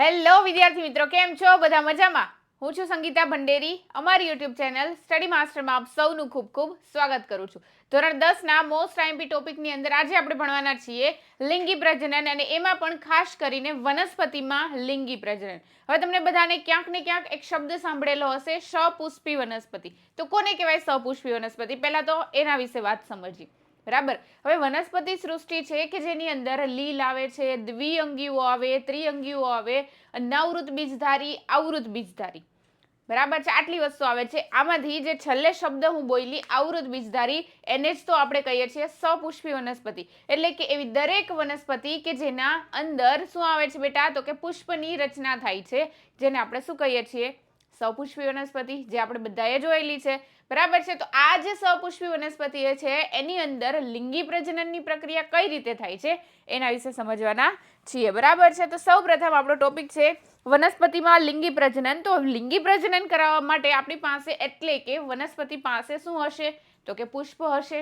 Hello વિદ્યાર્થી મિત્રો, કેમ છો? બધા મજામાં? હું છું સંગીતા ભંડેરી. અમારી યુટ્યુબ ચેનલ સ્ટડી માસ્ટરમાં આપ સૌનું ખૂબ ખૂબ સ્વાગત કરું છું. ધોરણ દસના મોસ્ટ આઈમ્પી ટોપિકની અંદર આજે આપણે ભણવાના છીએ લિંગી પ્રજનન અને એમાં પણ ખાસ કરીને વનસ્પતિમાં લિંગી પ્રજનન. હવે તમને બધાને ક્યાંક ને ક્યાંક એક શબ્દ સાંભળેલો હશે, સપુષ્પી વનસ્પતિ. તો કોને કહેવાય સપુષ્પી વનસ્પતિ? પહેલાં તો એના વિશે વાત સમજીએ. બરાબર. હવે વનસ્પતિ સૃષ્ટિ છે કે જેની અંદર લીલ આવે છે, દ્વિઅંગીઓ આવે, ત્રિઅંગીઓ આવે નવૃત બીજધારી, આવૃત બીજધારી. બરાબર છે? આટલી વસ્તુ આવે છે. આમાંથી જે છેલ્લે શબ્દ હું બોલી આવૃત બીજધારી, એને જ તો આપણે કહીએ છીએ સપુષ્પી વનસ્પતિ. એટલે કે એવી દરેક વનસ્પતિ કે જેના અંદર શું આવે છે બેટા? તો કે પુષ્પની રચના થાય છે, જેને આપણે શું કહીએ છીએ? સપુષ્પી વનસ્પતિ, જે આપણે બધાએ જોયેલી છે. બરાબર છે? તો આ જે સપુષ્પી વનસ્પતિ છે એની અંદર લિંગી પ્રજનનની પ્રક્રિયા કઈ રીતે થાય છે? એના વિશે સમજવાના છીએ. બરાબર છે? તો સૌ પ્રથમ આપણો ટોપિક છે વનસ્પતિમાં લિંગી પ્રજનન. તો લિંગી પ્રજનન કરાવવા માટે આપણી પાસે એટલે કે વનસ્પતિ પાસે શું હશે? તો કે પુષ્પ હશે.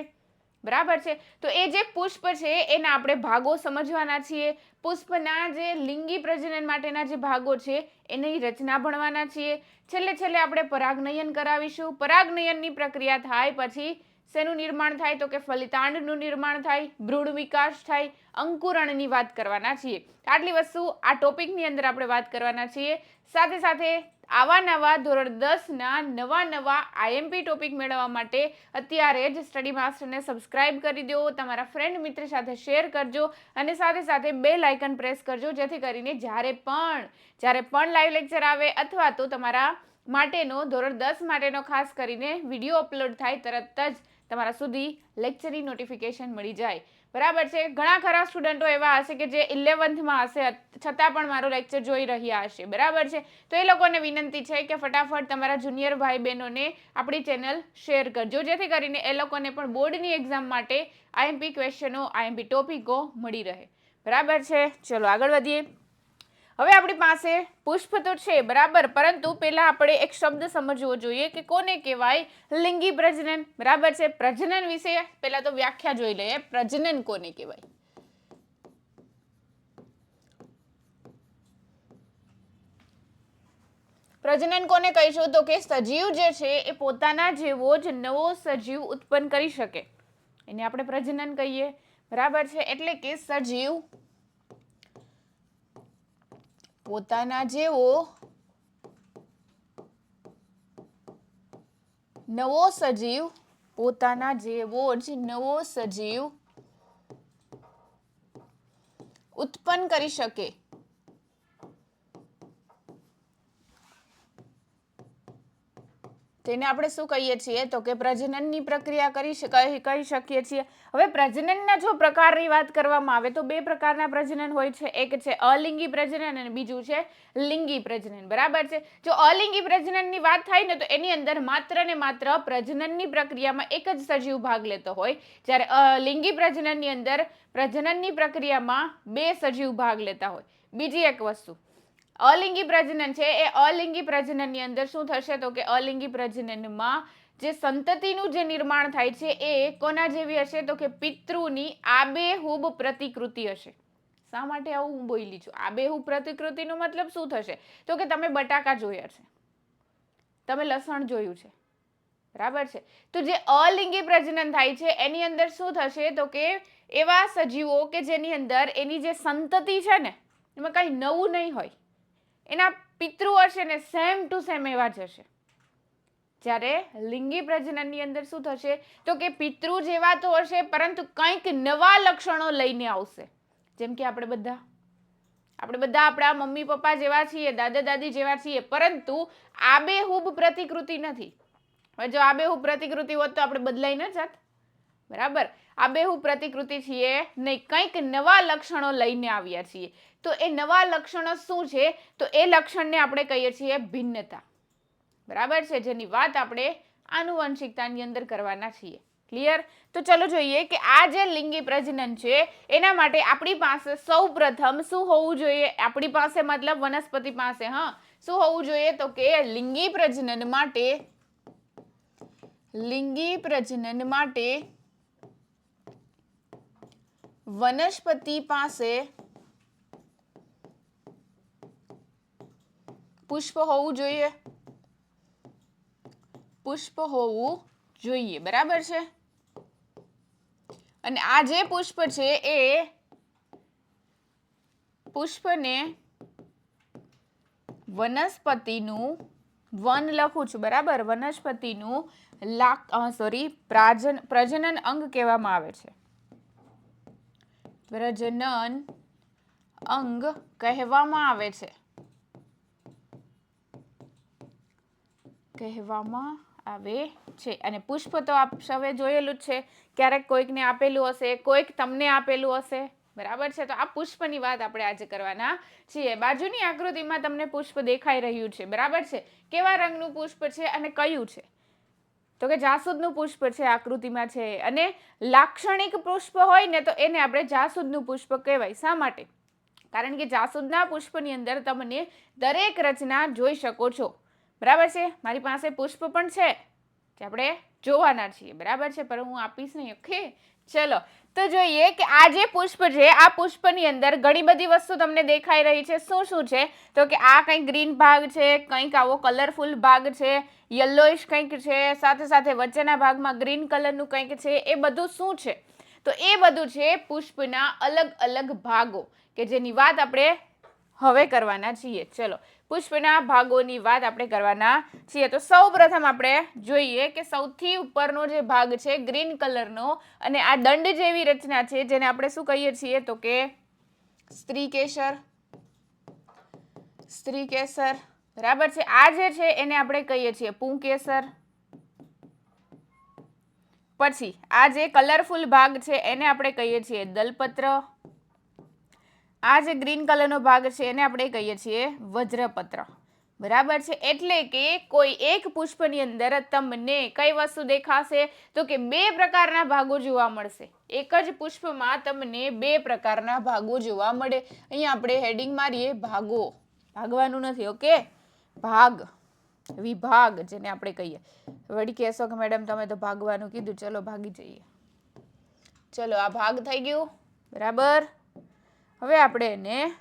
બરાબર છે? તો એ જે પુષ્પ છે, એના આપણે ભાગો સમજવાના છીએ. પુષ્પના જે લિંગી પ્રજનન માટેના જે ભાગો છે, એની રચના ભણવાના છીએ. છેલ્લે છેલ્લે આપણે પરાગનયન કરાવીશું. પરાગનયનની પ્રક્રિયા થાય પછી શેનું નિર્માણ થાય? તો કે ફલિતાંડનું નિર્માણ થાય, ભ્રૂણ વિકાસ થાય, અંકુરણની વાત કરવાના છીએ. આટલી વસ્તુ આ ટોપિકની અંદર આપણે વાત કરવાના છીએ. સાથે સાથે આવા નવા ધોરણ દસના નવા નવા આઈએમપી ટોપિક મેળવવા માટે અત્યારે જ સ્ટડી માસ્ટરને સબસ્ક્રાઇબ કરી દો, તમારા ફ્રેન્ડ મિત્ર સાથે શેર કરજો અને સાથે સાથે બે લાઇકન પ્રેસ કરજો, જેથી કરીને જ્યારે પણ જ્યારે પણ લાઈવ લેક્ચર આવે અથવા તો તમારા માટેનો, ધોરણ દસ માટેનો ખાસ કરીને વીડિયો અપલોડ થાય, તરત જ તમારા સુધી લેક્ચરની નોટિફિકેશન મળી જાય. બરાબર છે. ઘણા ખરા સ્ટુડન્ટો એવા હશે કે જે ઇલેવન્થમાં હશે, છતાં પણ મારો લેક્ચર જોઈ રહ્યા હશે. બરાબર છે? તો એ લોકોને વિનંતી છે કે ફટાફટ તમારા જુનિયર ભાઈ બહેનોને આપણી ચેનલ શેર કરજો. જેથી કરીને એ લોકોને પણ બોર્ડની એક્ઝામ માટે આઈએમપી ક્વેશ્ચનો આઈએમપી ટોપિકો મળી રહે. બરાબર છે? ચલો આગળ વધીએ. હવે આપણી પાસે પુષ્પ તો છે, બરાબર? પરંતુ પહેલા આપણે એક શબ્દ સમજવો જોઈએ કે કોને કહેવાય લિંગી પ્રજનન. બરાબર છે? પ્રજનન વિશે પહેલા તો વ્યાખ્યા જોઈ લઈએ. પ્રજનન કોને કહેવાય? પ્રજનન કોને કહીશું? તો કે સજીવ જે છે, એ પોતાના જેવો જ નવો સજીવ ઉત્પન્ન કરી શકે. એને આપણે પ્રજનન કહીએ. બરાબર છે? એટલે કે સજીવ પોતાના જેવો નવો સજીવ પોતાના જેવો જ નવો સજીવ ઉત્પન્ન કરી શકે. તેને આપણે શું કહીએ છીએ? તો કે પ્રજનનની પ્રક્રિયા કરી કહી શકીએ છીએ. હવે પ્રજનનના જો પ્રકારની વાત કરવામાં આવે, તો બે પ્રકારના પ્રજનન હોય છે. એક છે અલિંગી પ્રજનન અને બીજું છે લિંગી પ્રજનન. બરાબર છે? જો અલિંગી પ્રજનનની વાત થાય ને, તો એની અંદર માત્ર ને માત્ર પ્રજનનની પ્રક્રિયામાં એક જ સજીવ ભાગ લેતો હોય. જ્યારે અલિંગી પ્રજનનની અંદર પ્રજનનની પ્રક્રિયામાં બે સજીવ ભાગ લેતા હોય. બીજી એક વસ્તુ. અલિંગી પ્રજનન છે. એ અલિંગી પ્રજનનની અંદર શું થશે? તો કે અલિંગી પ્રજનનમાં જે સંતતિનું જે નિર્માણ થાય છે એ કોના જેવી હશે? તો કે પિતૃની આબેહૂબ પ્રતિકૃતિ હશે. શા માટે આવું હું બોલી છું? આબેહૂબ પ્રતિકૃતિનો મતલબ શું થશે? તો કે તમે બટાકા જોયા છે. તમે લસણ જોયું છે. બરાબર છે? તો જે અલિંગી પ્રજનન થાય છે, એની અંદર શું થશે? તો કે એવા સજીવો કે જેની અંદર એની જે સંતતિ છે ને, એમાં કાંઈ નવું નહીં હોય. એના પિતૃ હશે ને સેમ ટુ સેમ એવા જ હશે. જ્યારે લિંગી પ્રજનનની અંદર શું થશે? તો કે પિતૃ જેવા તો હશે, પરંતુ કંઈક નવા લક્ષણો લઈને આવશે. જેમ કે આપણે બધા. આપણે બધા આપણા મમ્મી પપ્પા જેવા છીએ, દાદા દાદી જેવા છીએ, પરંતુ આબેહૂબ પ્રતિકૃતિ નથી. હવે જો આબેહૂબ પ્રતિકૃતિ હોત તો આપણે બદલાઈ ન જાત. બરાબર? આ બેહુ પ્રતિકૃતિ છીએ નહીં કંઈક નવા લક્ષણો લઈને આવ્યા છીએ. તો એ નવા લક્ષણો શું છે? તો એ લક્ષણને આપણે કહીએ છીએ ભિન્નતા. બરાબર છે? જેની વાત આપણે આનુવંશિકતાની અંદર કરવાના છીએ. ક્લિયર તો ચલો જોઈએ કે આ જે લિંગી પ્રજનન છે, એના માટે આપણી પાસે સૌ પ્રથમ શું હોવું જોઈએ? આપણી પાસે મતલબ વનસ્પતિ પાસે, હા? શું હોવું જોઈએ? તો કે લિંગી પ્રજનન માટે, લિંગી પ્રજનન માટે વનસ્પતિ પાસે પુષ્પ હોવું જોઈએ. પુષ્પ હોવું જોઈએ. બરાબર છે? અને આ જે પુષ્પ છે એ પુષ્પને વનસ્પતિનું વન લખું છું. બરાબર? વનસ્પતિનું લાક સોરી પ્રાજન, પ્રજનન અંગ કહેવામાં આવે છે. પ્રજનન અંગ કહેવામાં આવે છે. કહેવામાં આવે છે. અને પુષ્પ તો આપ સૌએ જોયેલું જ છે. ક્યારેક કોઈકને આપેલું હશે, કોઈક તમને આપેલું હશે. બરાબર છે? તો આ પુષ્પની વાત આપણે આજે કરવાના છીએ. બાજુની આકૃતિમાં તમને પુષ્પ દેખાઈ રહ્યું છે. બરાબર છે? કેવા રંગનું પુષ્પ છે અને કયું છે? તો કે જાસૂદનું પુષ્પ છે, આકૃતિમાં છે. અને લાક્ષણિક પુષ્પ હોય ને તો એને આપણે જાસૂદનું પુષ્પ કહેવાય. શા માટે? કારણ કે જાસૂદના પુષ્પની અંદર તમને દરેક રચના જોઈ શકો છો. બરાબર છે? મારી પાસે પુષ્પ પણ છે, જે આપણે જોવાના છીએ, બરાબર છે? પણ હું આપીશ નહીં, ઓકે? ચલો, તો જોઈએ કે આ જે પુષ્પ છે, આ પુષ્પની અંદર ઘણી બધી વસ્તુ તમને દેખાઈ રહી છે. શું શું છે? તો કે આ કંઈક ગ્રીન ભાગ છે, કંઈક આવો કલરફુલ ભાગ છે યલોઇશ કંઈક છે, સાથે સાથે વચ્ચેના ભાગમાં ગ્રીન કલરનું કંઈક છે, એ બધું શું છે? તો એ બધું છે પુષ્પના અલગ અલગ ભાગો, કે જેની વાત આપણે હવે કરવાના છીએ. ચલો પુષ્પના ભાગોની વાત આપણે કરવાના છીએ. તો સૌ પ્રથમ આપણે જોઈએ કે સૌથી ઉપરનો જે ભાગ છે, ગ્રીન કલરનો, અને આ દંડ જેવી રચના છે, જેને આપણે શું કહીએ છીએ? તો કે સ્ત્રી કેસર સ્ત્રી કેસર બરાબર છે? આ જે છે, એને આપણે કહીએ છીએ પુંકેસર. પછી, આ જે કલરફુલ ભાગ છે, એને આપણે કહીએ છીએ દલપત્ર. આ જે ગ્રીન કલરનો ભાગ છે એને આપણે કહીએ છીએ વજ્રપત્ર. બરાબર છે? એટલે કે કોઈ એક પુષ્પની અંદર તમને કઈ વસ્તુ દેખાશે? તો કે બે પ્રકારના ભાગો જોવા મળશે. એક જ પુષ્પમાં તમને બે પ્રકારના ભાગો જોવા મળે. અહીંયા આપણે હેડિંગ મારીએ ભાગો. ભાગવાનું નથી ઓકે ભાગ. વિભાગ જેને આપણે કહીએ. વળી કહેશો કે મેડમ તમે તો ભાગવાનું કીધું. ચલો, ભાગી જઈએ. ચલો, આ ભાગ થઈ ગયું. બરાબર? હવે આપણે એને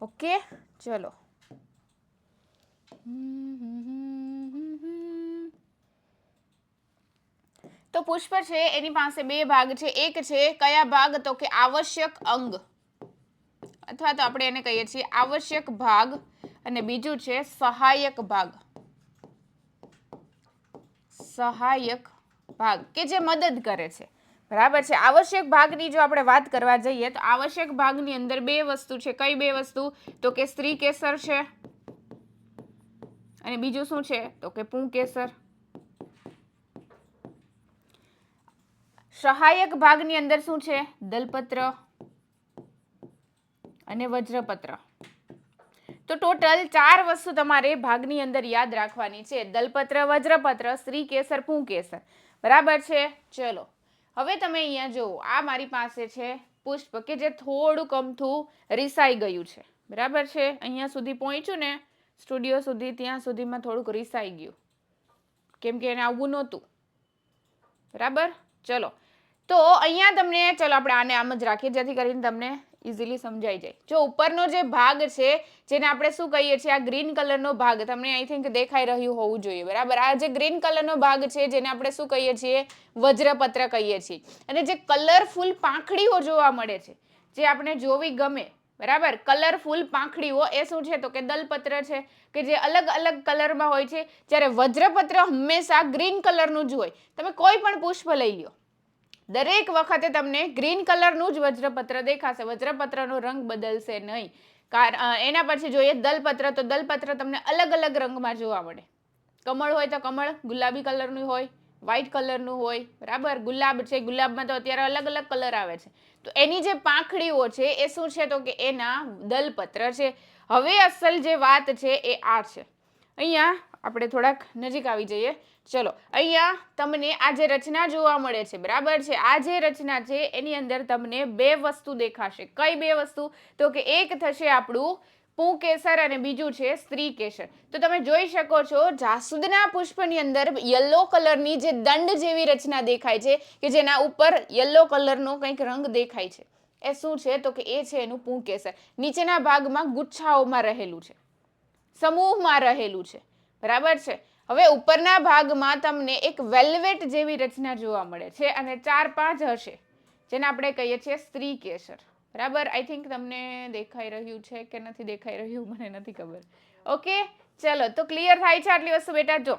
ઓકે, ચલો. તો પુષ્પ છે, એની પાસે બે ભાગ છે. એક છે, કયા ભાગ? તો કે આવશ્યક અંગ. અથવા તો આપણે એને કહીએ છીએ આવશ્યક ભાગ. અને બીજું છે સહાયક ભાગ. સહાયક ભાગ કે જે મદદ કરે છે. બરાબર છે? આવશ્યક ભાગની જો આપણે વાત કરવા જઈએ તો આવશ્યક ભાગની અંદર બે વસ્તુ છે. કઈ બે વસ્તુ? તો કે સ્ત્રી કેસર છે અને બીજું શું છે? તો કે પુંકેસર સહાયક ભાગની અંદર શું છે? દલપત્ર અને વજ્રપત્ર. તો ટોટલ ચાર વસ્તુ તમારે ભાગની અંદર યાદ રાખવાની છે. દલપત્ર, વજ્રપત્ર શ્રી કેસર પુંકેસર બરાબર છે? ચલો. હવે તમે અહીંયા જુઓ. આ મારી પાસે છે પુષ્પ કે જે થોડુંક અમથું રિસાઈ ગયું છે. બરાબર છે? અહીંયા સુધી પહોંચ્યું ને, સ્ટુડિયો સુધી, ત્યાં સુધીમાં થોડુંક રિસાઈ ગયું. કેમ કે એને આવવું નહોતું. બરાબર? ચલો. તો અહીંયા તમને, ચલો આપણે આને આમ જ રાખીએ, જેથી કરીને તમને ઇઝીલી સમજાઈ જાય. જો ઉપરનો જે ભાગ છે, જેને આપણે શું કહીએ છીએ, આ ગ્રીન કલરનો ભાગ, તમને આઈ થિંક દેખાઈ રહ્યું હોવું જોઈએ, બરાબર? આ જે ગ્રીન કલરનો ભાગ છે, જેને આપણે શું કહીએ છીએ, વજ્રપત્ર કહીએ છીએ. અને જે કલરફુલ પાંખડીઓ જોવા મળે છે, જે આપણે જોવી ગમે, બરાબર? કલરફુલ પાંખડીઓ એ શું છે? તો કે દલપત્ર છે, કે જે અલગ અલગ કલરમાં હોય છે, જ્યારે વજ્રપત્ર હંમેશા ગ્રીન કલરનું જ હોય. તમે કોઈ પણ પુષ્પ લઈ લ્યો. દરેક વખતે તમને ગ્રીન કલરનું જ વજ્રપત્ર દેખાશે. વજ્રપત્રનો રંગ બદલશે નહીં. કાર એના પછી જોઈએ દલપત્ર, તો દલપત્ર તમને અલગ અલગ રંગમાં જોવા મળે. કમળ હોય તો કમળ, ગુલાબી કલરનું હોય વ્હાઇટ કલરનું હોય, બરાબર? ગુલાબ છે, ગુલાબમાં તો અત્યારે અલગ અલગ કલર આવે છે. તો એની જે પાંખડીઓ છે એ શું છે? તો કે એના દલપત્ર છે. હવે અસલ જે વાત છે એ આ છે. અહીંયા આપણે થોડાક નજીક આવી જઈએ. ચલો, અહીંયા તમને આ જે રચના જોવા મળે છે, બરાબર છે? આ જે રચના છે, એની અંદર તમને બે વસ્તુ દેખાશે. કઈ બે વસ્તુ? તો કે એક થશે આપણું પુંકેસર અને બીજું છે સ્ત્રી કેસર. તો તમે જોઈ શકો છો, જાસૂદના પુષ્પની અંદર યલો કલરની જે દંડ જેવી રચના દેખાય છે, કે જેના ઉપર યલો કલરનો કંઈક રંગ દેખાય છે. એ શું છે? તો કે એ છે એનું પુંકેસર નીચેના ભાગમાં ગુચ્છાઓમાં રહેલું છે. સમૂહમાં રહેલું છે. બરાબર છે? હવે ઉપરના ભાગમાં તમને એક વેલ્વેટ જેવી રચના જોવા મળે છે અને ચાર પાંચ હશે, જેને આપણે કહીએ છીએ સ્ત્રી કેસર. બરાબર? આઈ થિંક તમને દેખાઈ રહ્યું છે કે નથી દેખાઈ રહ્યું? મને નથી ખબર. ઓકે ચલો, તો ક્લિયર થાય છે આટલી વસ્તુ બેટા? જો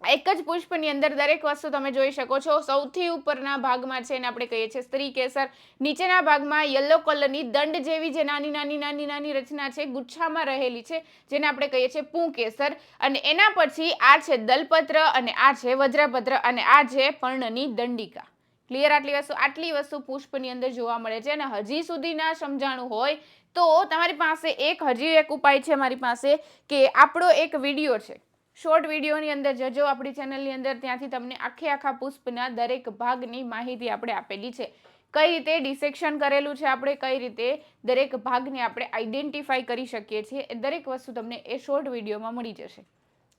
એક જ પુષ્પની અંદર દરેક વસ્તુ તમે જોઈ શકો છો. સૌથી ઉપરના ભાગમાં છે એને આપણે કહીએ છીએ સ્ત્રી કેસર. નીચેના ભાગમાં યલો કલરની દંડ જેવી જે નાની નાની નાની નાની રચના છે, ગુચ્છામાં રહેલી છે, જેને આપણે કહીએ છીએ પૂ કેસર. અને એના પછી આ છે દલપત્ર અને આ છે વજ્રપત્ર અને આ છે પર્ણની દંડિકા. ક્લિયર આટલી વસ્તુ? આટલી વસ્તુ પુષ્પની અંદર જોવા મળે છે અને હજી સુધી ના સમજાણું હોય તો તમારી પાસે એક, હજી એક ઉપાય છે મારી પાસે કે આપણો એક વીડિયો છે. શોર્ટ વિડીયોની અંદર જજો આપણી ચેનલની અંદર ત્યાંથી તમને આખે આખા પુષ્પના દરેક ભાગની માહિતી આપણે આપેલી છે. કઈ રીતે ડિસેક્શન કરેલું છે આપણે, કઈ રીતે દરેક ભાગને આપણે આઈડેન્ટિફાઈ કરી શકીએ છીએ, એ દરેક વસ્તુ તમને એ શોર્ટ વિડીયોમાં મળી જશે.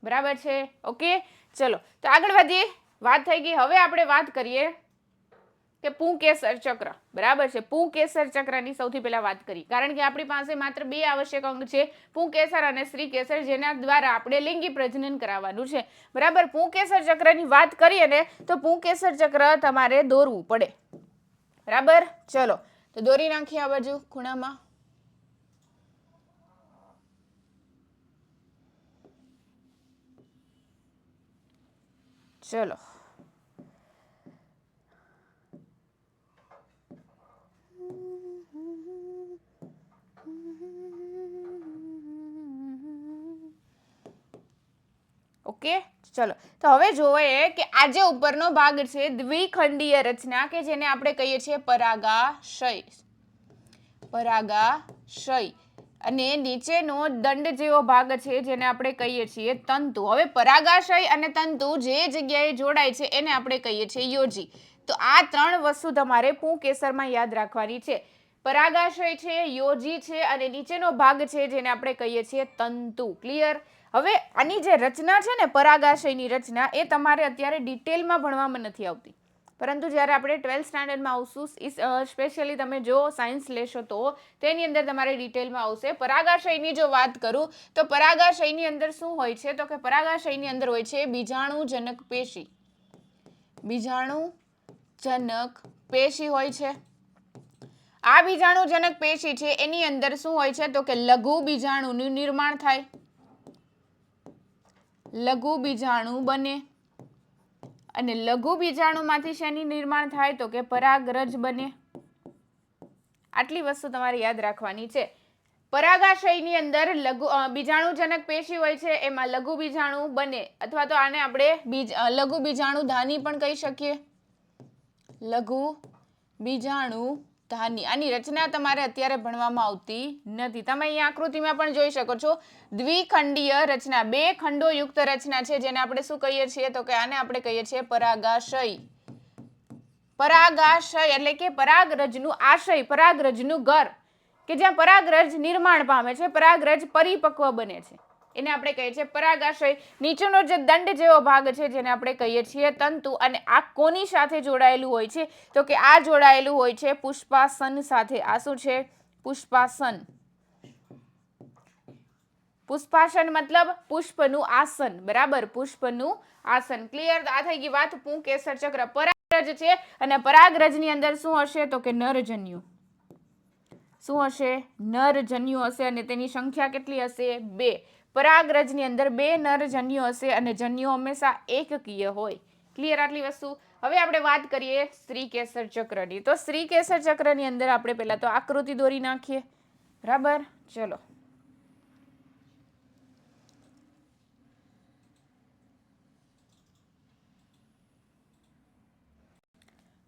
બરાબર છે? ઓકે? ચલો, તો આગળ વધીએ. વાત થઈ ગઈ. હવે આપણે વાત કરીએ કે પુંકેસર ચક્ર. બરાબર છે? પુંકેસર ચક્રની સૌથી પહેલા વાત કરી કારણ કે આપણી પાસે માત્ર બે આવશ્યક અંગ છે, પુંકેસર અને શ્રીકેસર, જેના દ્વારા આપણે લિંગી પ્રજનન કરાવવાનું છે. બરાબર? પુંકેસર ચક્રની વાત કરીએ ને, તો પુંકેસર ચક્ર તમારે દોરવું પડે. બરાબર? ચલો. તો દોરી નાખીએ આ બાજુ ખૂણામાં. ચલો. ઓકે? ચલો. તો હવે જોઈએ કે આ જે ઉપરનો ભાગ છે દ્વિખંડીય રચના કે જેને આપણે કહીએ છીએ પરાગાશય. પરાગાશય. અને નીચેનો દંડ જેવો ભાગ છે જેને આપણે કહીએ છીએ તંતુ. હવે પરાગાશય અને તંતુ જે જગ્યાએ જોડાય છે એને આપણે કહીએ છીએ યોજી. તો આ ત્રણ વસ્તુ તમારે પુંકેસરમાં યાદ રાખવાની છે. પરાગાશય છે, યોજી છે અને નીચેનો ભાગ છે જેને આપણે કહીએ છીએ તંતુ. ક્લિયર હવે આની જે રચના છે ને, પરાગાશયની રચના, એ તમારે અત્યારે ડિટેલમાં ભણવામાં નથી આવતી. પરંતુ જ્યારે આપણે ટ્વેલ્થ સ્ટાન્ડર્ડમાં આવશું સ્પેશિયલી તમે જો સાયન્સ લેશો તો, તેની અંદર તમારે ડિટેલમાં આવશે. પરાગાશયની જો વાત કરું, તો પરાગાશયની અંદર શું હોય છે? તો કે પરાગાશયની અંદર હોય છે બીજાણુજનક પેશી. બીજાણુજનક પેશી હોય છે. આ બીજાણુજનક પેશી છે, એની અંદર શું હોય છે? તો કે લઘુ બીજાણુનું નિર્માણ થાય. લઘુ બીજાણુ બને. અને લઘુ બીજાણુમાંથી શેની નિર્માણ થાય તો કે પરાગરજ બને. આટલી વસ્તુ તમારે યાદ રાખવાની છે. પરાગાશયની અંદર લઘુ બીજાણુજનક પેશી હોય છે, એમાં લઘુ બીજાણુ બને. અથવા તો આને આપણે બીજ લઘુ બીજાણુ ધાની પણ કહી શકીએ. લઘુ બીજાણુ ધાની આની રચના તમારે અત્યારે ભણવામાં આવતી નથી. તમે અહીંયા આકૃતિમાં પણ જોઈ શકો છો. દ્વિખંડીય રચના. બે ખંડો યુક્ત રચના છે જેને આપણે શું કહીએ છીએ? તો કે આને આપણે કહીએ છીએ પરાગાશય. પરાગાશય એટલે કે પરાગરજનું આશય, પરાગરજનું ઘર. કે જ્યાં પરાગરજ નિર્માણ પામે છે, પરાગરજ પરિપક્વ બને છે. એને આપણે કહીએ છીએ પરાગાશય. નીચેનો જે દંડ જેવો ભાગ છે જેને આપણે કહીએ છીએ તંતુ અને આ કોની સાથે જોડાયેલું હોય છે? તો કે આ જોડાયેલું હોય છે પુષ્પાસન સાથે. આ શું છે? પુષ્પાસન. પુષ્પાસન મતલબ પુષ્પનું આસન. બરાબર? પુષ્પનું આસન. ક્લિયર આ થઈ ગઈ વાત. પુંકેસર ચક્ર. પરાગરજ છે અને પરાગરજની અંદર શું હશે? તો કે નરજન્યુ. શું હશે? નરજન્યુ હશે અને તેની સંખ્યા કેટલી હશે? બે. પરાગરજની અંદર બે નરજન્યુ હશે અને જન્યુ હંમેશા એકકીય હોય. ક્લિયર આટલી વસ્તુ? હવે આપણે વાત કરીએ સ્ત્રી કેસર ચક્રની. તો સ્ત્રી કેસર ચક્રની અંદર આપણે પહેલાં તો આકૃતિ દોરી નાખીએ. બરાબર? ચલો.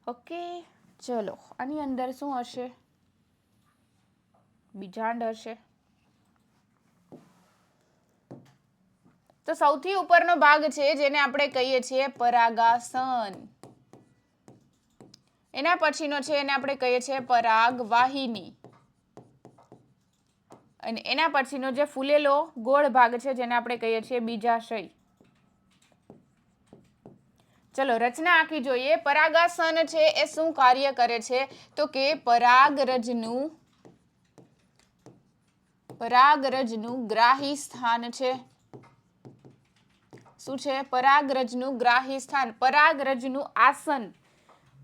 ઓકે, ચલો. આની અંદર શું હશે? બીજાંડ હશે. તો સૌથી ઉપરનો ભાગ છે જેને આપણે કહીએ છીએ પરાગાસન. એના પછીનો છે એને આપણે કહીએ છીએ પરાગવાહિની. અને એના પછીનો જે ફૂલેલો ગોળ ભાગ છે જેને આપણે કહીએ છીએ બીજાશય. ચલો, રચના આખી જોઈએ. પરાગાસન છે એ શું કાર્ય કરે છે? તો કે પરાગરજનું પરાગરજનું ગ્રાહી સ્થાન છે. શું છે? પરાગરજનું ગ્રાહી સ્થાન. પરાગરજનું આસન.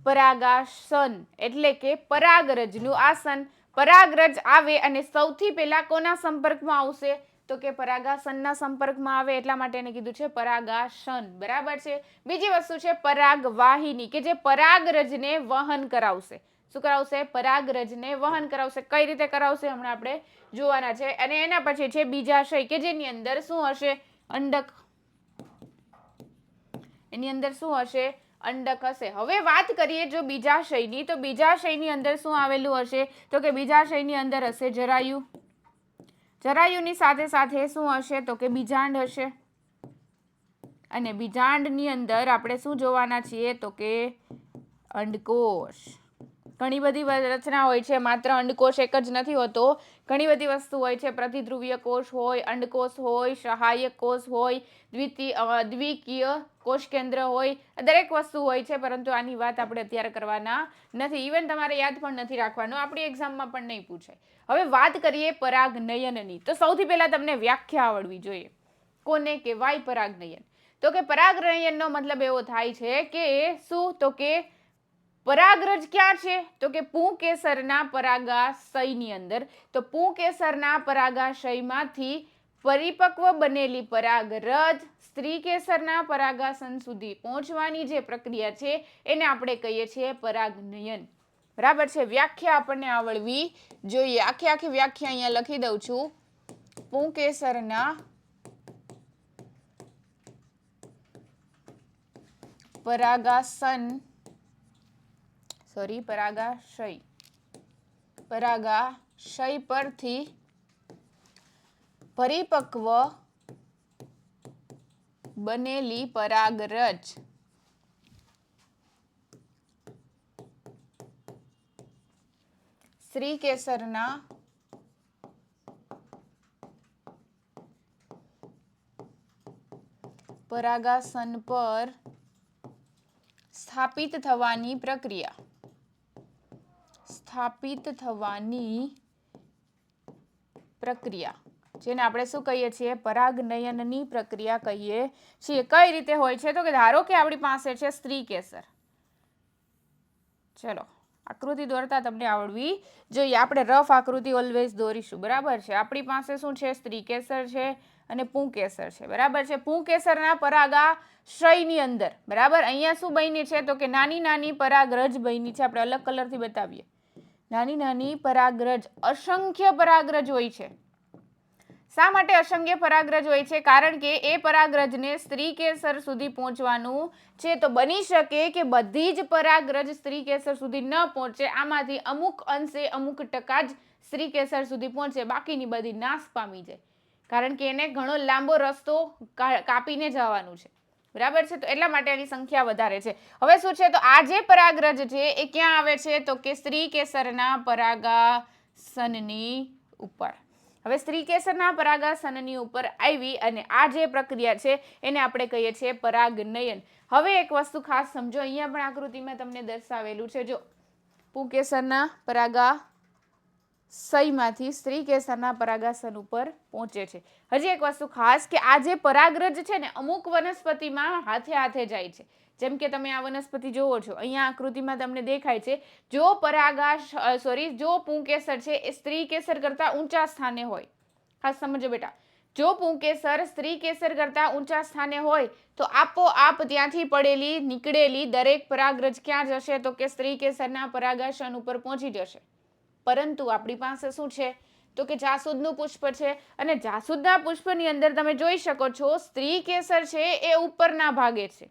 પરાગાસન એટલે કે પરાગરજનું આસન. પરાગરજ આવે અને સૌથી પહેલા કોના સંપર્કમાં આવશે? તો કે પરાગાસનના સંપર્કમાં આવે એટલા માટે એને કીધું છે પરાગાસન. બરાબર છે? બીજી વસ્તુ છે પરાગવાહિની, કે જે પરાગરજને વહન કરાવશે. શું કરાવશે? પરાગરજને વહન કરાવશે. કઈ રીતે કરાવશે? હમણાં આપણે જોવાના છે. અને એના પછી છે બીજાશય કે જેની અંદર શું હશે? અંડક એની અંદર શું હશે? અંડક હશે. હવે વાત કરીએ જો બીજાશયની તો બીજાશયની અંદર શું આવેલું હશે? તો કે બીજાશયની અંદર હશે જરાયુ. જરાયુની સાથે સાથે શું હશે? તો કે બીજાંડ હશે. અને બીજાંડની અંદર આપણે શું જોવાના છીએ? તો કે અંડકોષ. ઘણી બધી રચના હોય છે, માત્ર અંડકોષ એક જ નથી હોતો. ઘણી બધી વસ્તુ હોય છે, પ્રતિધ્રુવીય કોષ હોય, અંડકોષ હોય, સહાયક કોષ હોય દ્વિતીય દ્વિકીય કોષ કેન્દ્ર હોય દરેક વસ્તુ હોય છે, પરંતુ આની વાત આપણે અત્યારે કરવાના નથી. ઇવન તમારે યાદ પણ નથી રાખવાનું, આપણી એક્ઝામમાં પણ નહીં પૂછાય. હવે વાત કરીએ પરાગનયનની. તો સૌથી પહેલાં તમને વ્યાખ્યા આવડવી જોઈએ. કોને કહેવાય પરાગનયન? તો કે પરાગનયનનો મતલબ એવો થાય છે કે શું? તો કે પરાગરજ ક્યાં છે? તો કે પુંકેસરના પરાગાશયની અંદર. તો પુંકેસરના પરાગાશયમાંથી પરિપક્વ બનેલી પરાગરજ સ્ત્રી કેસરના પરાગાસન સુધી પહોંચવાની જે પ્રક્રિયા છે, એને આપણે કહીએ છીએ પરાગનયન. બરાબર છે? વ્યાખ્યા આપણને આવડવી જોઈએ. આખી આખી વ્યાખ્યા અહીંયા લખી દઉં છું. પુંકેસરના પરાગાસન સોરી પરાગાશય. પરાગાશય પરથી પરિપક્વ બનેલી પરાગરજ. શ્રી કેસરના પરાગાસન પર સ્થાપિત થવાની પ્રક્રિયા. સ્થાપિત થવાની પ્રક્રિયા, જેને આપણે શું કહીએ છીએ? પરાગનયનની પ્રક્રિયા કહીએ છીએ. કઈ રીતે હોય છે? તો કે ધારો કે આપણી પાસે છે સ્ત્રી કેસર. ચલો, આકૃતિ દોરતા તમને આવડવી જોઈએ. આપણે રફ આકૃતિ ઓલવેઝ દોરીશું. બરાબર છે? આપણી પાસે શું છે? સ્ત્રી કેસર છે અને પૂંકેસર છે. બરાબર છે? પુંકેસરના પરાગા શ્રયની અંદર. બરાબર? અહીંયા શું બની છે? તો કે નાની નાની પરાગરજ બની છે. આપણે અલગ કલરથી બતાવીએ. નાની નાની પરાગરજ, અસંખ્ય પરાગરજ હોય છે. શા માટે અસંખ્ય પરાગરજ હોય છે? કારણ કે એ પરાગરજને સ્ત્રી કેસર સુધી પહોંચવાનું છે. તો બની શકે કે બધી જ પરાગરજ સ્ત્રી કેસર સુધી ન પહોંચે. આમાંથી અમુક અંશે અમુક ટકા જ સ્ત્રી કેસર સુધી પહોંચે. બાકીની બધી નાશ પામી જાય. કારણ કે એને ઘણો લાંબો રસ્તો કાપીને જવાનું છે. બરાબર છે? તો એટલા માટે એની સંખ્યા વધારે છે. હવે શું છે? તો આ જે પરાગરજ છે, એ ક્યાં આવે છે? તો કે સ્ત્રી કેસરના પરાગાસનની ઉપર. હવે સ્ત્રી કેસરના પરાગાસનની ઉપર આવી અને આ જે પ્રક્રિયા છે, એને આપણે કહીએ છીએ પરાગનયન. હવે એક વસ્તુ ખાસ સમજો. અહીંયા પણ આકૃતિમાં તમને દર્શાવેલું છે. જો, પુકેસરના પરાગા સહીમાંથી સ્ત્રી કેસરના પરાગાસન ઉપર પહોંચે છે. હજી એક વસ્તુ ખાસ કે આ જે પરાગરજ છે ને, અમુક વનસ્પતિમાં હાથે હાથે જાય છે. જેમ કે તમે આ વનસ્પતિ જોવો છો, અહીંયા આકૃતિમાં તમને દેખાય છે, જો પરાગાશ સોરી જો પૂંકેસર છે, એ સ્ત્રી કેસર કરતા ઊંચા સ્થાને હોય. ખાસ સમજો બેટા. જો પૂંકેસર સ્ત્રી કેસર કરતા ઊંચા સ્થાને હોય, તો આપોઆપ ત્યાંથી પડેલી, નીકળેલી દરેક પરાગરજ ક્યાં જશે? તો કે સ્ત્રી કેસરના પરાગાસન ઉપર પહોંચી જશે. પરંતુ આપણી પાસે શું છે? તો કે જાસૂદનું પુષ્પ છે અને જાસૂદના પુષ્પની અંદર તમે જોઈ શકો છો સ્ત્રી કેસર છે એ ઉપરના ભાગે છે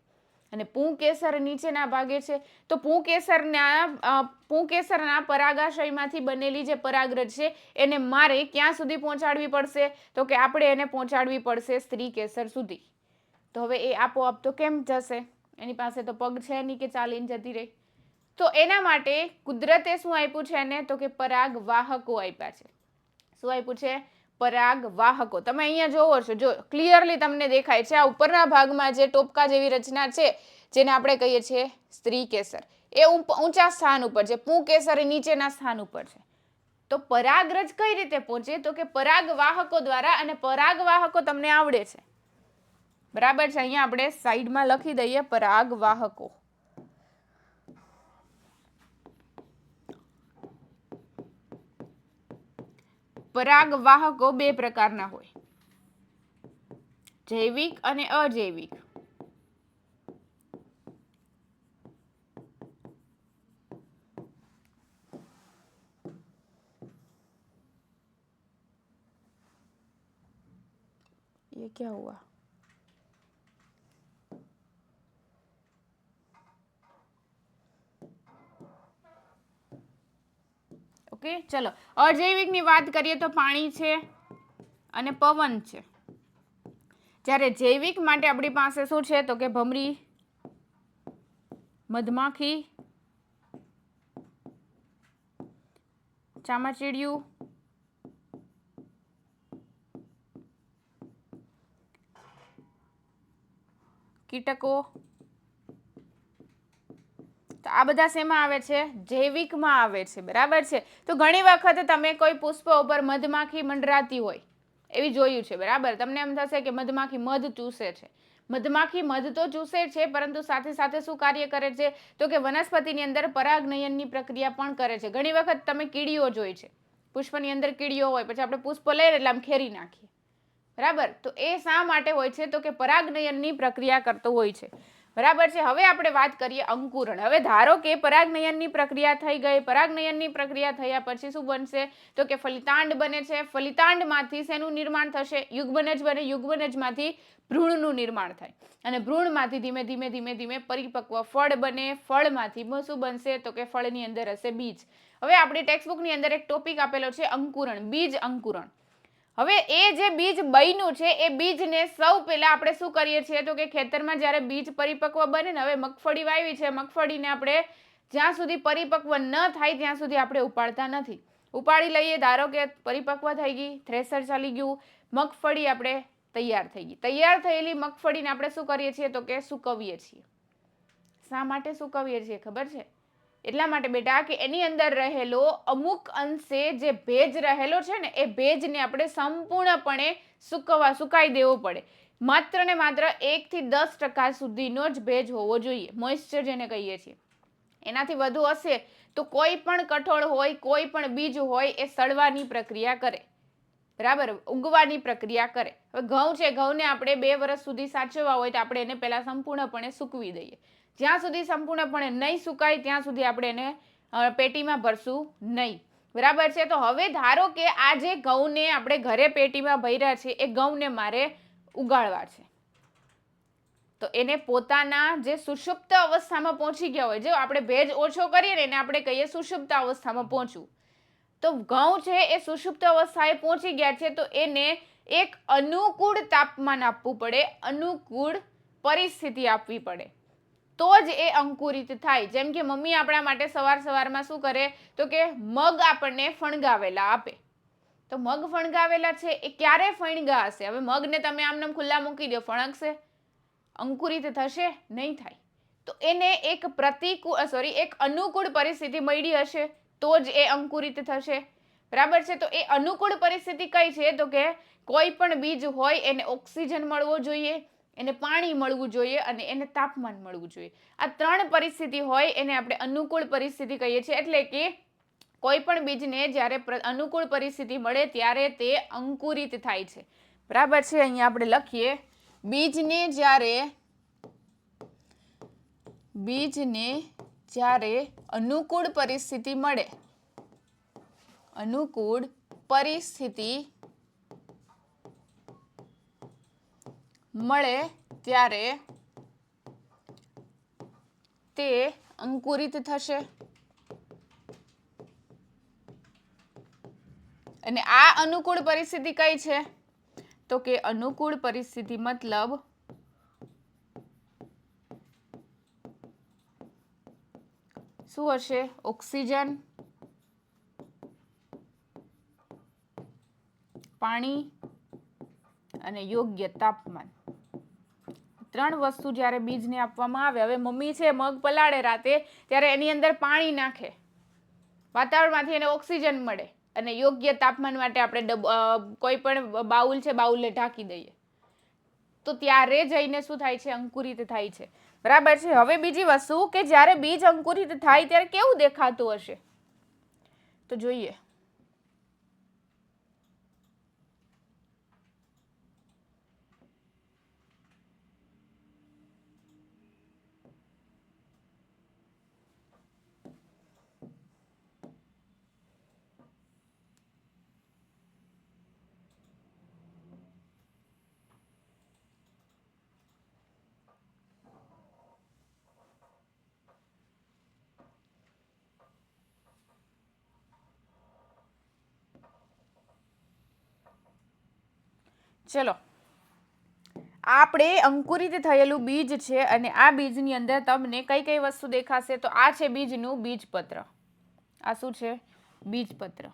અને પુંકેસર નીચેના ભાગે છે. તો પુંકેસરના અ, પુંકેસરના પરાગાશયમાંથી બનેલી જે પરાગરજ છે એને મારે ક્યાં સુધી પહોંચાડવી પડશે? તો કે આપણે એને પહોંચાડવી પડશે સ્ત્રી કેસર સુધી. તો હવે એ આપોઆપ તો કેમ જશે? એની પાસે તો પગ છે નહીં કે ચાલીને જતી રહી? તો એના માટે કુદરતે શું આપ્યું છે એને? તો કે પરાગ વાહકો આપ્યા છે. શું આપ્યું છે? પરાગ વાહકો તમે અહીંયા જોવો છો. જો ક્લિયરલી તમને દેખાય છે આ ઉપરના ભાગમાં જે ટોપકા જેવી રચના છે, જેને આપણે કહીએ છીએ સ્ત્રી કેસર. એ ઊંચા સ્થાન ઉપર છે. પૂ કેસર એ નીચેના સ્થાન ઉપર છે. તો પરાગરજ કઈ રીતે પહોંચે? તો કે પરાગવાહકો દ્વારા અને પરાગવાહકો તમને આવડે છે. બરાબર છે? અહીંયા આપણે સાઈડમાં લખી દઈએ પરાગવાહકો. પરાગવાહકો બે પ્રકારના હોય જૈવિક અને અજૈવિક ये क्या हुआ ઓકે, ચલો. અજૈવિકની વાત કરીએ તો પાણી છે અને પવન છે. જ્યારે જૈવિક માટે આપણી પાસે શું છે? તો કે ભમરી, મધમાખી, ચામાચીડિયું, કીટકો આ બધા શેમાં આવે છે? જૈવિકમાં આવે છે, બરાબર છે? તો ઘણી વખત તમે કોઈ પુષ્પ ઉપર મધમાખી મંડરાતી હોય, એવી જોયું છે, બરાબર? તમને એમ થશે કે મધમાખી મધ ચૂસે છે. મધમાખી મધ તો ચૂસે છે, પરંતુ સાથે સાથે શું કાર્ય કરે છે? તો કે વનસ્પતિની અંદર પરાગનયનની પ્રક્રિયા પણ કરે છે. ઘણી વખત તમે કીડીઓ જોઈ છે. પુષ્પની અંદર કીડીઓ હોય, પછી આપણે પુષ્પ લઈએ એટલે આમ ખેરી નાખીએ. બરાબર? તો એ શા માટે હોય છે? તો કે પરાગનયનની પ્રક્રિયા કરતો હોય છે. બરાબર છે? હવે આપણે વાત કરીએ અંકુરણ. હવે ધારો કે પરાગનયનની પ્રક્રિયા થઈ ગઈ. પરાગનયનની પ્રક્રિયા થયા પછી શું બનશે? તો કે ફલિતાંડ બને છે. ફલિતાંડમાંથી શેનું નિર્માણ થશે? યુગ્મનજ બને. યુગ્મનજમાંથી ભ્રૂણનું નિર્માણ થાય. અને ભ્રૂણમાંથી ધીમે ધીમે ધીમે ધીમે પરિપક્વ ફળ બને. ફળમાંથી શું બનશે? તો કે ફળની અંદર હશે બીજ. હવે આપણી ટેક્સ્ટબુકની અંદર એક ટોપિક આપેલો છે અંકુરણ. બીજ અંકુરણ. હવે એ જે બીજ બન્યું છે, એ બીજને સૌ પહેલાં આપણે શું કરીએ છીએ? તો કે ખેતરમાં જ્યારે બીજ પરિપક્વ બને ને, હવે મગફળી વાવી છે, મગફળીને આપણે જ્યાં સુધી પરિપક્વ ન થાય, ત્યાં સુધી આપણે ઉપાડતા નથી. ઉપાડી લઈએ, ધારો કે પરિપક્વ થઈ ગઈ, થ્રેસર ચાલી ગયું, મગફળી આપણે તૈયાર થઈ ગઈ. તૈયાર થયેલી મગફળીને આપણે શું કરીએ છીએ? તો કે સૂકવીએ છીએ. શા માટે સૂકવીએ છીએ? ખબર છે? એટલા માટે બેટા કે એની અંદર રહેલો અમુક અંશે જે ભેજ રહેલો છે ને, એ ભેજને આપણે સંપૂર્ણપણે સૂકવવા, સુકાઈ દેવો પડે. માત્ર ને માત્ર એકથી દસ ટકા સુધીનો જ ભેજ હોવો જોઈએ મોઇશ્ચર જેને કહીએ છીએ. એનાથી વધુ હશે તો કોઈ પણ કઠોળ હોય, કોઈ પણ બીજ હોય, એ સડવાની પ્રક્રિયા કરે. બરાબર? ઉગવાની પ્રક્રિયા કરે. હવે ઘઉં છે, ઘઉંને આપણે બે વર્ષ સુધી સાચવવા હોય તો આપણે એને પહેલાં સંપૂર્ણપણે સૂકવી દઈએ. જ્યાં સુધી સંપૂર્ણપણે નહીં સુકાય, ત્યાં સુધી આપણે એને પેટીમાં ભરશું નહીં. બરાબર છે? તો હવે ધારો કે આ જે ઘઉંને આપણે ઘરે પેટીમાં ભર્યા છે, એ ઘઉંને મારે ઉગાડવા છે. તો એને પોતાના જે સુષુપ્ત અવસ્થામાં પહોંચી ગયા હોય, જો આપણે ભેજ ઓછો કરીએ ને, એને આપણે કહીએ સુષુપ્ત અવસ્થામાં પહોંચવું. તો ઘઉં છે એ સુષુપ્ત અવસ્થાએ પહોંચી ગયા છે, તો એને એક અનુકૂળ તાપમાન આપવું પડે, અનુકૂળ પરિસ્થિતિ આપવી પડે. તો જ એ અંકુરિત થાય. જેમ કે મમ્મી આપણા માટે સવાર સવારમાં શું કરે? તો કે મગ આપણને ફણગાવેલા આપે. તો મગ ફણગાવેલા છે, એ ક્યારે ફણગા હશે હવે મગને તમે આમને ખુલ્લા મૂકી દો ફણકશે અંકુરિત થશે? નહીં થાય. તો એને એક પ્રતિકૂળ સોરી એક અનુકૂળ પરિસ્થિતિ મળી હશે. તો જ એ અંકુરિત થશે. બરાબર છે? તો એ અનુકૂળ પરિસ્થિતિ કઈ છે? તો કે કોઈ પણ બીજ હોય એને ઓક્સિજન મળવો જોઈએ, એને પાણી મળવું જોઈએ અને એને તાપમાન મળવું જોઈએ. આ ત્રણ પરિસ્થિતિ હોય એને આપણે અનુકૂળ પરિસ્થિતિ કહીએ છીએ. એટલે કે કોઈ પણ બીજને જ્યારે અનુકૂળ પરિસ્થિતિ મળે ત્યારે તે અંકુરિત થાય છે. બરાબર છે? અહીંયા આપણે લખીએ. બીજને જ્યારે, બીજને જ્યારે અનુકૂળ પરિસ્થિતિ મળે. અનુકૂળ પરિસ્થિતિ મળે ત્યારે તે અંકુરિત થશે. અને આ અનુકૂળ પરિસ્થિતિ કઈ છે? તો કે અનુકૂળ પરિસ્થિતિ મતલબ શું હશે? ઓક્સિજન. પાણી. અને યોગ્ય તાપમાન. ત્રણ વસ્તુ જ્યારે બીજને આપવામાં આવે, હવે મમ્મી છે, મગ પલાળે રાતે, ત્યારે એની અંદર પાણી નાખે. વાતાવરણમાંથી એને ઓક્સિજન મળે. અને યોગ્ય તાપમાન માટે આપણે કોઈ પણ બાઉલ છે, બાઉલને ઢાંકી દઈએ. તો ત્યારે જઈને શું થાય છે? અંકુરિત થાય છે. બરાબર છે. હવે બીજી વસ્તુ કે જ્યારે બીજ અંકુરિત થાય ત્યારે કેવું દેખાતું હશે? તો જોઈએ. ચલો. આપણે અંકુરિત થયેલું બીજ છે અને આ બીજની અંદર તમને કઈ કઈ વસ્તુ દેખાશે? તો આ છે બીજનું બીજપત્ર. આ શું છે? બીજપત્ર.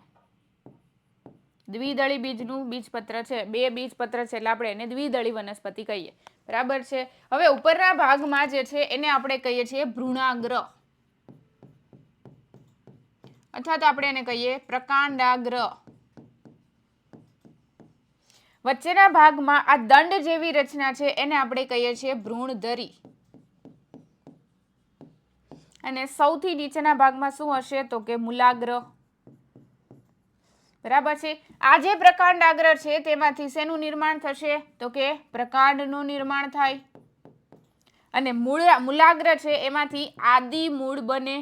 દ્વિદળી બીજનું બીજપત્ર છે. બે બીજપત્ર છે એટલે આપણે એને દ્વિદળી વનસ્પતિ કહીએ. બરાબર છે? હવે ઉપરના ભાગમાં જે છે એને આપણે કહીએ છીએ ભ્રૂણાગ્ર. અથવા તો આપણે એને કહીએ પ્રકાંડાગ્ર. વચ્ચેના ભાગમાં આ દંડ જેવી રચના છે એને આપણે કહીએ છીએ ભ્રૂણધરી. અને સૌથી નીચેના ભાગમાં શું હશે તો કે મૂલાગ્ર બરાબર છે? આ જે પ્રકાંડાગ્ર છે તેમાંથી શેનું નિર્માણ થશે તો કે પ્રકાંડનું નિર્માણ થાય. અને મૂળ મૂલાગ્ર છે એમાંથી આદિ મૂળ બને.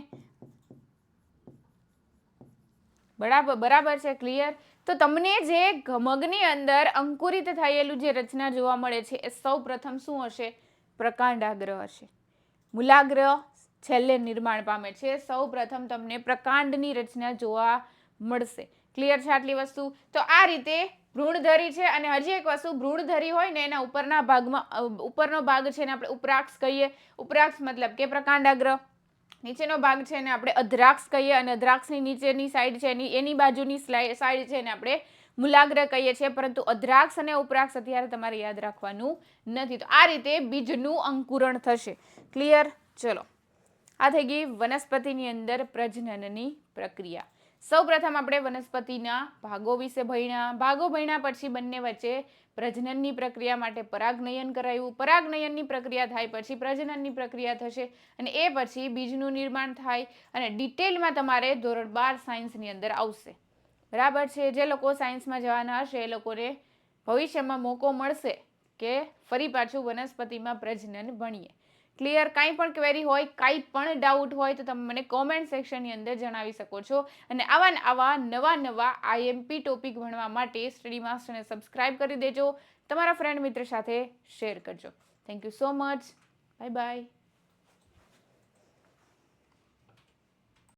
બરાબર બરાબર છે? ક્લિયર તો તમને જે મગની અંદર અંકુરિત થયેલું જે રચના જોવા મળે છે, એ સૌ પ્રથમ શું હશે? પ્રકાંડાગ્રહ હશે. મૂલાગ્રહ છેલ્લે નિર્માણ પામે છે. સૌ પ્રથમ તમને પ્રકાંડની રચના જોવા મળશે. ક્લિયર છે આટલી વસ્તુ? તો આ રીતે ભ્રૂણધરી છે અને હજી એક વસ્તુ, ભ્રૂણધરી હોય ને એના ઉપરના ભાગમાં ઉપરનો ભાગ છે ને આપણે ઉપરાક્ષ કહીએ. ઉપરાક્ષ મતલબ કે પ્રકાંડાગ્ર નીચેનો ભાગ છે એને આપણે અધ્રાક્ષ કહીએ અને અધ્રાક્ષની નીચેની સાઈડ છે એની એની બાજુની સાઈડ છે એને આપણે મૂલાગ્ર કહીએ છીએ. પરંતુ અધ્રાક્ષ અને ઉપરાક્ષ અત્યારે તમારે યાદ રાખવાનું નથી. તો આ રીતે બીજનું અંકુરણ થશે. ક્લિયર ચલો. આ થઈ ગઈ વનસ્પતિની અંદર પ્રજનનની પ્રક્રિયા. સૌપ્રથમ આપણે વનસ્પતિના ભાગો વિશે ભણ્યા. ભાગો ભણ્યા પછી બંને વચ્ચે પ્રજનનની પ્રક્રિયા માટે પરાગનયન કરાયું. પરાગનયનની પ્રક્રિયા થાય પછી પ્રજનનની પ્રક્રિયા થશે અને એ પછી બીજનું નિર્માણ થાય અને ડિટેલમાં તમારે ધોરણ બાર સાયન્સની અંદર આવશે. બરાબર છે? જે લોકો સાયન્સમાં જવાના હશે, એ લોકોને ભવિષ્યમાં મોકો મળશે કે ફરી પાછું વનસ્પતિમાં પ્રજનન ભણીએ. ક્લિયર કાંઈ પણ ક્વેરી હોય, કાંઈ પણ ડાઉટ હોય તો તમે મને કોમેન્ટ સેક્શનની અંદર જણાવી શકો છો. અને આવા આવા નવા નવા આઈએમપી ટોપિક ભણવા માટે સ્ટડી માસ્ટરને સબસ્ક્રાઇબ કરી દેજો. તમારા ફ્રેન્ડ મિત્ર સાથે શેર કરજો. Thank you so much bye bye